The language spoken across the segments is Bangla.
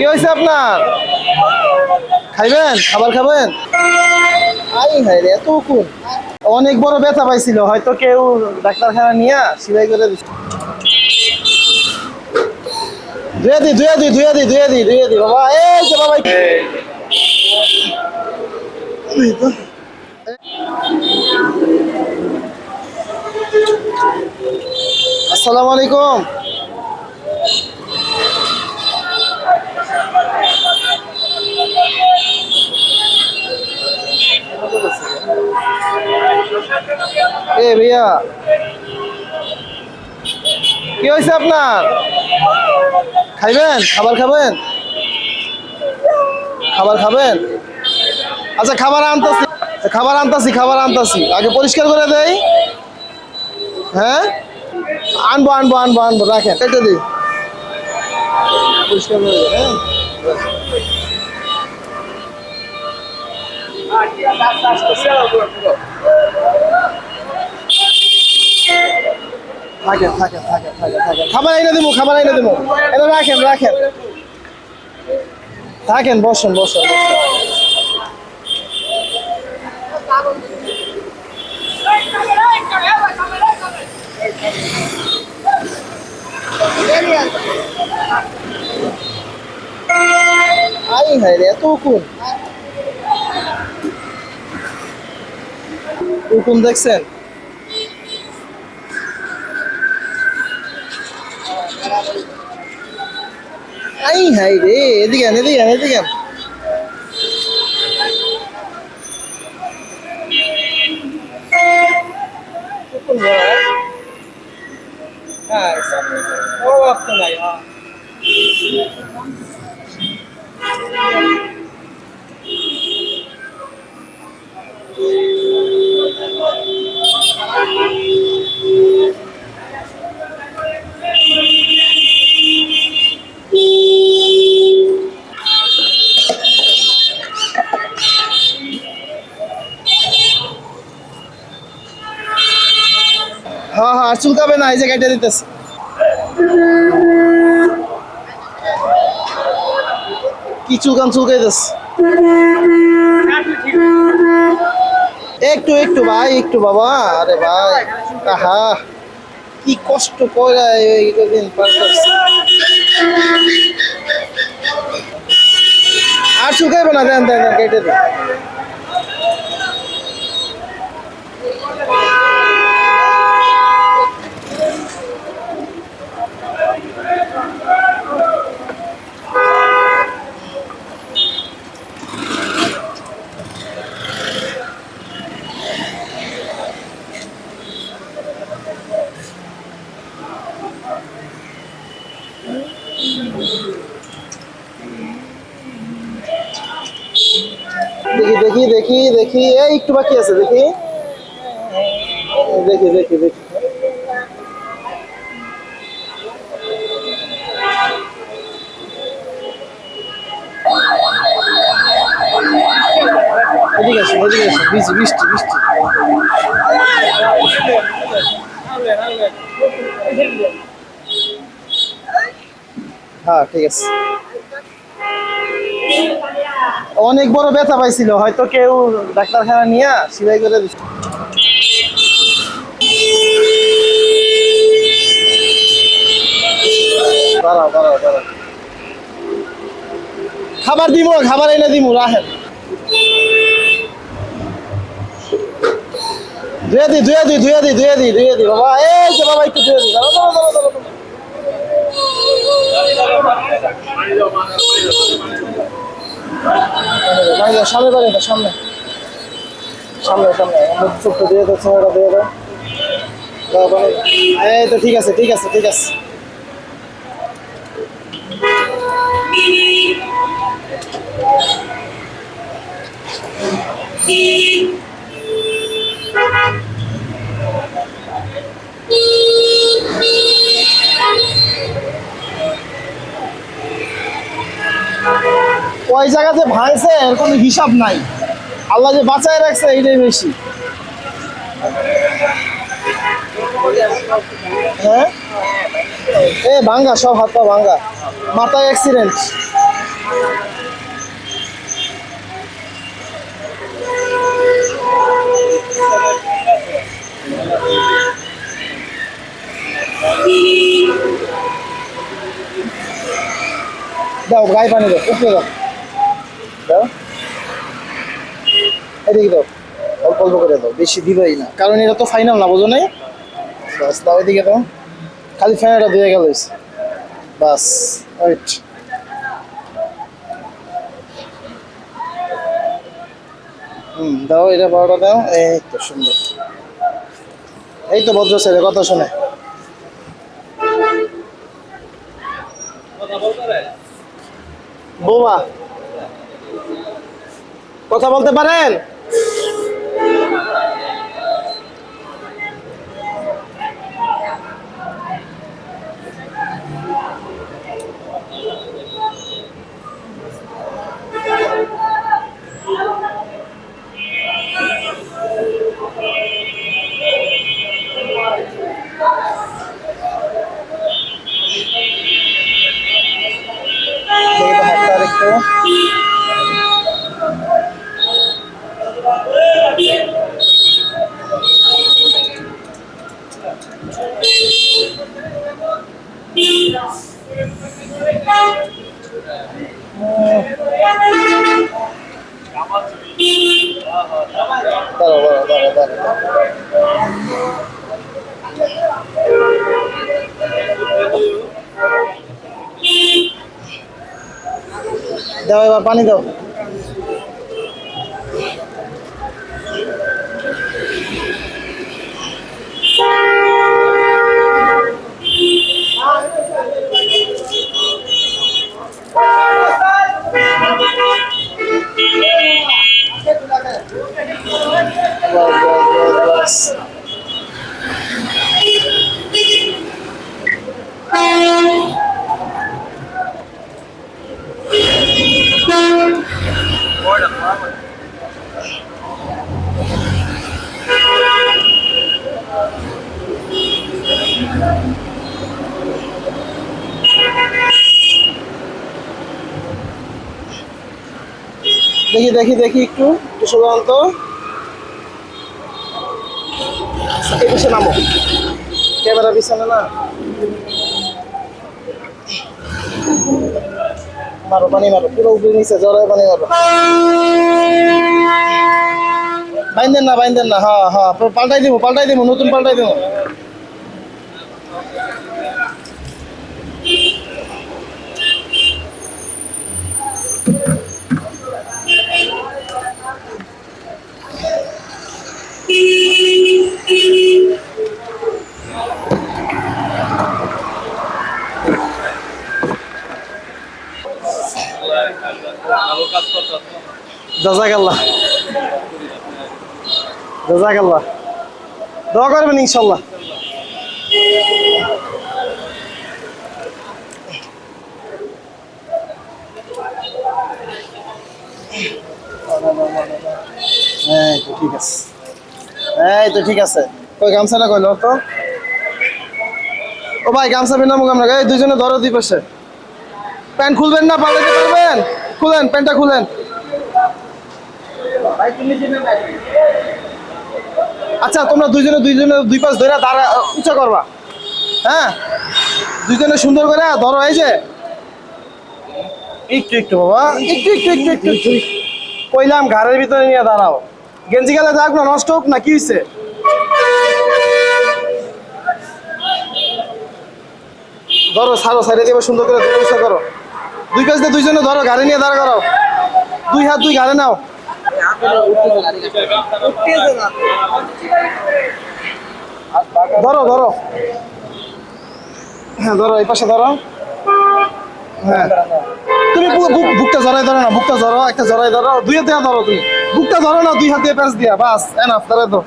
কি হয়েছে আপনার? খাইবেন? খাবার খাবেন? এত উকুন। অনেক বড় ব্যথা পাইছিল, হয়তো কেউ ডাক্তারখানা নিয়ে সিলাই করে দিচ্ছে ধুয়ে দি ধুয়ে দি ধুয়ে দি ধুয়ে দি ধুয়ে দি আসসালামু আলাইকুম। এ ভাইয়া। কি হয়েছে আপনার? খাইবেন? খাবার খাবেন? খাবার খাবেন? আচ্ছা খাবার আনতাছি। খাবার আনতাছি খাবার আনতাছি। আগে পরিষ্কার করে দেই। হ্যাঁ? আনব আনব আনব আনব, রাখেন। কেটে দিই পরিষ্কার করে হ্যাঁ? থাকেন থাকেন থাকেন থাকেন থাকেন। খাবার এনে দেবো খাবার এনে দেবো এটা রাখেন রাখেন। থাকেন, বসেন বসেন আই হাই রে, এত উকুন। উকুন দেখছেন আই হাই রে এদিকে আন, এদিকে আন, এদিকে আন। উকুন বড়, হ্যাঁ? হ্যাঁ, চুলকাবে না এই যে কেটে দিতেছে কি চুলকান চুলকাইতেছে একটু একটু ভাই একটু বাবা আরে ভাই আহা কি কষ্ট করে দিন। আর শুকাইবে না দেন দেন, কেটে দেন দেখি দেখি দেখি দেখি এই একটু বাকি আছে, দেখি। দেখি দেখি দেখি। এদিকে আসুন এদিকে আসুন। বৃষ্টি বৃষ্টি বৃষ্টি। হ্যাঁ ঠিক আছে। অনেক বড় ব্যথা পাইছিল। হয়তো কেউ ডাক্তারখানা নিয়ে সিলাই করে খাবার দিব খাবার এনে দিব রাখেন। ধুয়ে দি ধুয়ে দি ধুয়ে দি ধুয়ে দি ধুয়ে দি। বাবা, এই যে বাবা, একটু ধুয়ে দি। দাঁড়াও দাঁড়াও দাঁড়াও দাঁড়াও। ভাই সামনে বাড়ি এটা, সামনে। সামনে সামনে। মুখ চোখটা দিয়ে তো ছেলেটা দিয়ে দাও। এই তো ঠিক আছে ঠিক আছে ঠিক আছে। ওই জায়গা যে ভাঙছে এর কোনো হিসাব নাই। আল্লাহ যে বাঁচায় রাখছে, এইটাই বেশি। হ্যাঁ? এ, ভাঙ্গা, সব হাত পা ভাঙ্গা। মাথায় অ্যাক্সিডেন্ট দাও, গায়ে পানি দাও, উপরে দাও। কারণ এটা তো ফাইনাল না, বোঝো নাই? খালি দিয়ে গেল বাস দাও, এটা বারোটা দাও। এই তো সুন্দর। এই তো ভদ্র ছেলে, কথা শোনে। বৌমা, কথা বলতে পারেন দেখি তো হাতটা আরেকটু দাঁড়াও দাঁড়াও দাও এবার পানি দাও। বাস, দেখি দেখি দেখি একটু একটু সাধারণত। এই পিছনে নামো। ক্যামেরা পিছনে না? মারো, পানি মারো, পুরো উপরে নিচে জড়ায় পানি মারো। বাইন্দেন না বাইন্দেন না হ্যাঁ হ্যাঁ পাল্টাই দিব পাল্টাই দিব, নতুন পাল্টাই দিব জাজাকাল্লাহ জাজাকাল্লাহ দোয়া করবেন ইনশাল্লাহ। ঠিক আছে। এই দুজনে ধরো দুই পাশে। প্যান্ট খুলবেন না পাল্টাতে পারবেন? খুলেন, প্যান্টটা খুলেন। আচ্ছা তোমরা দুইজনে দুইজনে দুই পাশ ধরে দাঁড়া উঁচা করবা। হ্যাঁ? দুইজনে সুন্দর করে ধরো, এই যে। একটু একটু বাবা, একটু একটু একটু একটু কইলাম ঘরের ভিতরে নিয়ে দাঁড়াও। গেঞ্জি গেলে যাক না, নষ্ট হোক না, কি হয়েছে ধরো সারো সাইডে দিবে, সুন্দর করে ধরে করো। দুই পাশ দিয়ে দুইজনে ধরো গাড়ি নিয়ে দাঁড়া করো। দুই হাত, দুই গাড়ি নাও। ধরো ধরো। হ্যাঁ ধরো, এই পাশে ধরো। হ্যাঁ। তুমি বুকটা জড়াই ধরো না, বুকটা ধরো একটা জড়াই ধরো, দুই হাতে ধরো তুমি। বুকটা ধরো না, দুই হাতে প্যাঁচ দিয়া, বাস এনাফ ধরে তো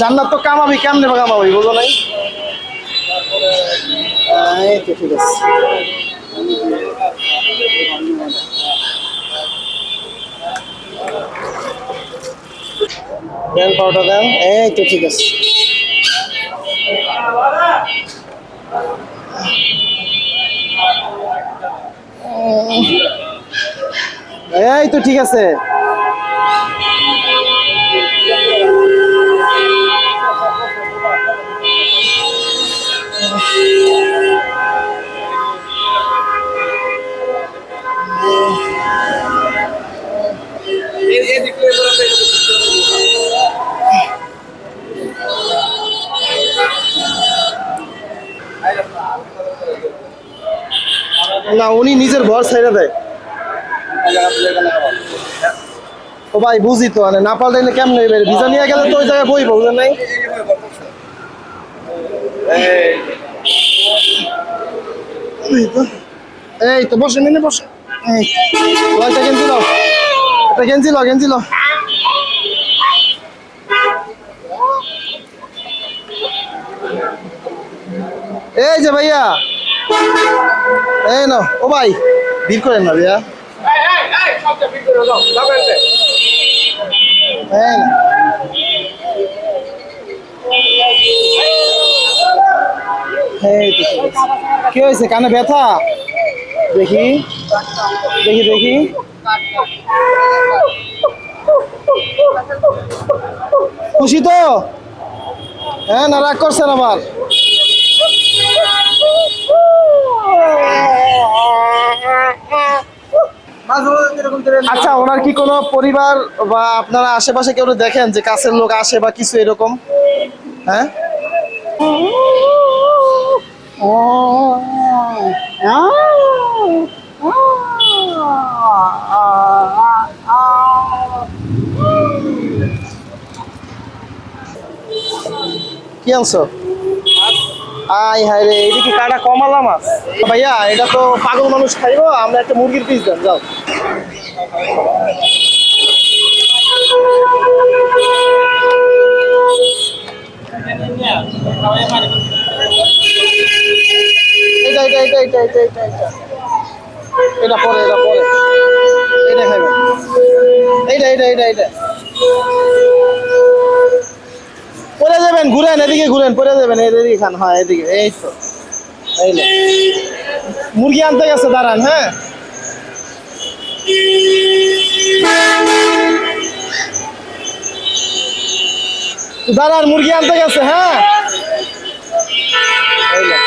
জান্নাত তো কামাবি, কেমনে কামাবি বুঝো নাই? এই ঠিক আছে। দেন পাউডার দেন এই তো ঠিক আছে। এই তো ঠিক আছে। না, উনি নিজের ঘর ছেড়ে দেয়। ও ভাই, বুঝি তো মানে না পাল্টাইলে কেমন নেবে ভিসা নিয়ে গেলে তো ওই জায়গায় বই বুঝলেন নাই? এই তো বসে মিনে বসে এই একটা গেঞ্জি দাও একটা গেঞ্জি লো গেঞ্জি লো। এই যে ভাইয়া। এই না ও ভাই, ভিড় করেন না ভাইয়া। আছে। কি হয়েছে, কানে ব্যথা? দেখি দেখি দেখি। খুশি তো? হ্যাঁ না, রাগ করছেন আবার? আচ্ছা ওনার কি কোনো পরিবার বা আপনারা আশেপাশে কেউ দেখেন যে কাছের লোক আসে বা কিছু এরকম হ্যাঁ কি আনছো আই হায় রে এটা কি কাটা কমালা মাছ। ভাইয়া, এটা তো পাগল মানুষ খাইবো, আমরা একটা মুরগির পিস দেন, যাও। এটা এটা এটা এটা এটা পরে এটা পরে। এইটা। পরে যাবেন, ঘুরেন, এদিকে ঘুরেন, পরে যাবেন, এদিকে খান হ্যাঁ এদিকে, এই তো। এই নে। মুরগি আনতে গেছে দাঁড়ান হ্যাঁ দাঁড়ান মুরগি আনতে গেছে হ্যাঁ এই নে।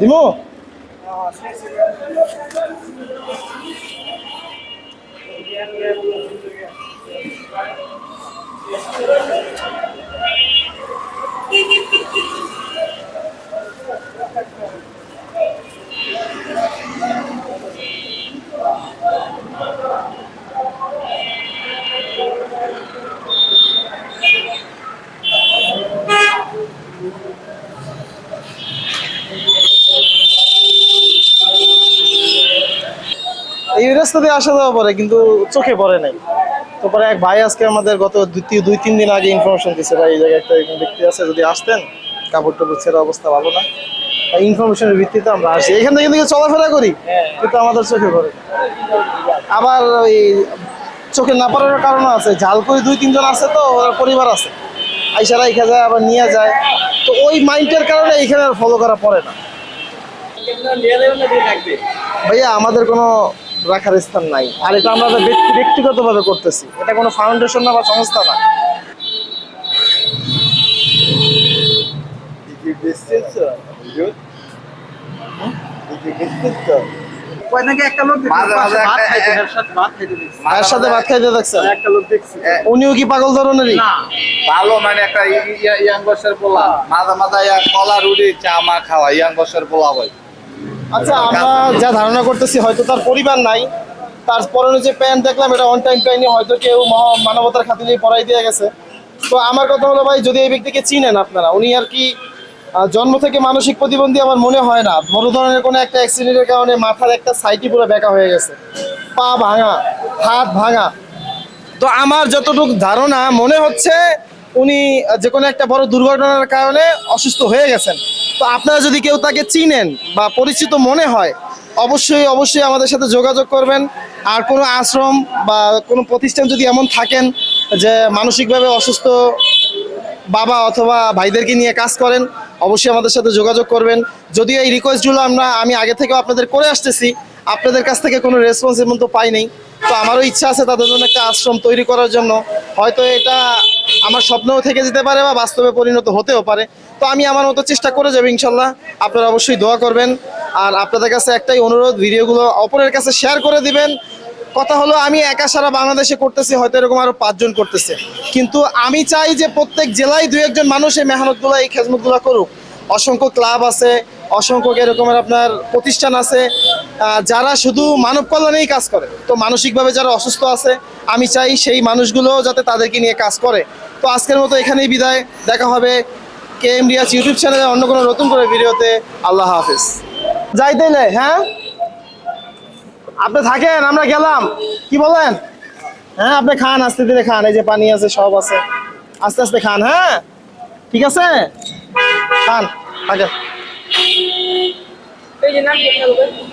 দিমু Thank you. এই রাস্তা দিয়ে আসা যাওয়া পরে কিন্তু চোখে পড়ে নাই। তো পরে এক ভাই আজকে আমাদের গত দ্বিতীয় দুই তিন দিন আগে ইনফরমেশন দিচ্ছে ভাই এই জায়গায় একটা এরকম ব্যক্তি আছে যদি আসতেন কাপড় টাপড় ছেড়ে অবস্থা ভালো না। ইনফরমেশনের ভিত্তিতে আমরা আসি এখান থেকে কিন্তু চলাফেরা করি কিন্তু আমাদের চোখে পড়ে আবার ওই চোখে না পড়ার কারণ আছে ঝাল করে দুই তিনজন আছে তো ওর পরিবার আছে। আইসারা এখানে যায়, আবার নিয়ে যায়। তো ওই মাইন্ডের কারণে এখানে আর ফলো করা পড়ে না। ভাইয়া, আমাদের কোনো রাখার স্থান নাই। আর এটা আমরা ব্যক্তি- ব্যক্তিগতভাবে করতেছি, এটা কোনো ফাউন্ডেশন না বা সংস্থা না। এর সাথে ভাত খাইতে দেখছেন উনিও কি পাগল ধরনেরই? ভালো মানে একটা ইয়াং বয়সের পোলা। মাঝে মাঝে কলা রুটি চা মা খাওয়া ইয়াং বয়সের পোলা ভাই আচ্ছা আমরা যা ধারণা করতেছি হয়তো তার পরিবার নাই। তার পরনে যে প্যান্ট দেখলাম এটা অন টাইম প্যান্টই হয়তো কেউ মানবতার খাতিরে পরাই দিয়ে গেছে। তো আমার কথা হলো ভাই যদি এই ব্যক্তিকে চিনেন আপনারা উনি আর কি জন্ম থেকে মানসিক প্রতিবন্ধী আমার মনে হয় না। বড় ধরনের কোনো একটা অ্যাক্সিডেন্টের কারণে মাথার একটা সাইটি পুরো বেঁকা হয়ে গেছে। পা ভাঙা, হাত ভাঙা। তো আমার যতটুকু ধারণা, মনে হচ্ছে উনি যে কোনো একটা বড় দুর্ঘটনার কারণে অসুস্থ হয়ে গেছেন। তো আপনারা যদি কেউ তাকে চিনেন বা পরিচিত মনে হয়, অবশ্যই অবশ্যই আমাদের সাথে যোগাযোগ করবেন। আর কোনো আশ্রম বা কোনো প্রতিষ্ঠান যদি এমন থাকেন যে মানসিকভাবে অসুস্থ বাবা অথবা ভাইদেরকে নিয়ে কাজ করেন অবশ্যই আমাদের সাথে যোগাযোগ করবেন। যদিও এই রিকোয়েস্টগুলো আমরা আমি আগে থেকেও আপনাদের করে আসতেছি, আপনাদের কাছ থেকে কোনো রেসপন্স এমন তো পাই নাই। তো আমারও ইচ্ছা আছে তাদের জন্য একটা আশ্রম তৈরি করার জন্য। হয়তো এটা আমার স্বপ্নও থেকে যেতে পারে বা বাস্তবে পরিণত হতেও পারে। তো আমি আমার মতো চেষ্টা করে যাব ইনশাল্লাহ। আপনারা অবশ্যই দোয়া করবেন। আর আপনাদের কাছে একটাই অনুরোধ, ভিডিওগুলো অপরের কাছে শেয়ার করে দিবেন। কথা হলো, আমি একা সারা বাংলাদেশে করতেছি, হয়তো এরকম আরও পাঁচজন করতেছে। কিন্তু আমি চাই যে প্রত্যেক জেলায় দু একজন মানুষ এই মেহনতগুলো, এই খেজমতগুলো করুক। অসংখ্য ক্লাব আছে, অসংখ্য এরকমের আপনার প্রতিষ্ঠান আছে যারা শুধু মানব কল্যাণেই কাজ করে। তো মানসিকভাবে যারা অসুস্থ আছে, আমি চাই সেই মানুষগুলো যাতে তাদেরকে নিয়ে কাজ করে। তো আজকের মতো এখানেই বিদায়। দেখা হবে কে এম রিয়াজ ইউটিউব চ্যানেলে অন্য কোনো নতুন করে ভিডিওতে। আল্লাহ হাফিজ। যাই তাইলে হ্যাঁ? আপনি থাকেন, আমরা গেলাম। কি বলেন? হ্যাঁ আপনি খান, আস্তে ধীরে খান, এই যে পানি আছে, সব আছে। আস্তে আস্তে খান হ্যাঁ? ঠিক আছে? খান থাকেন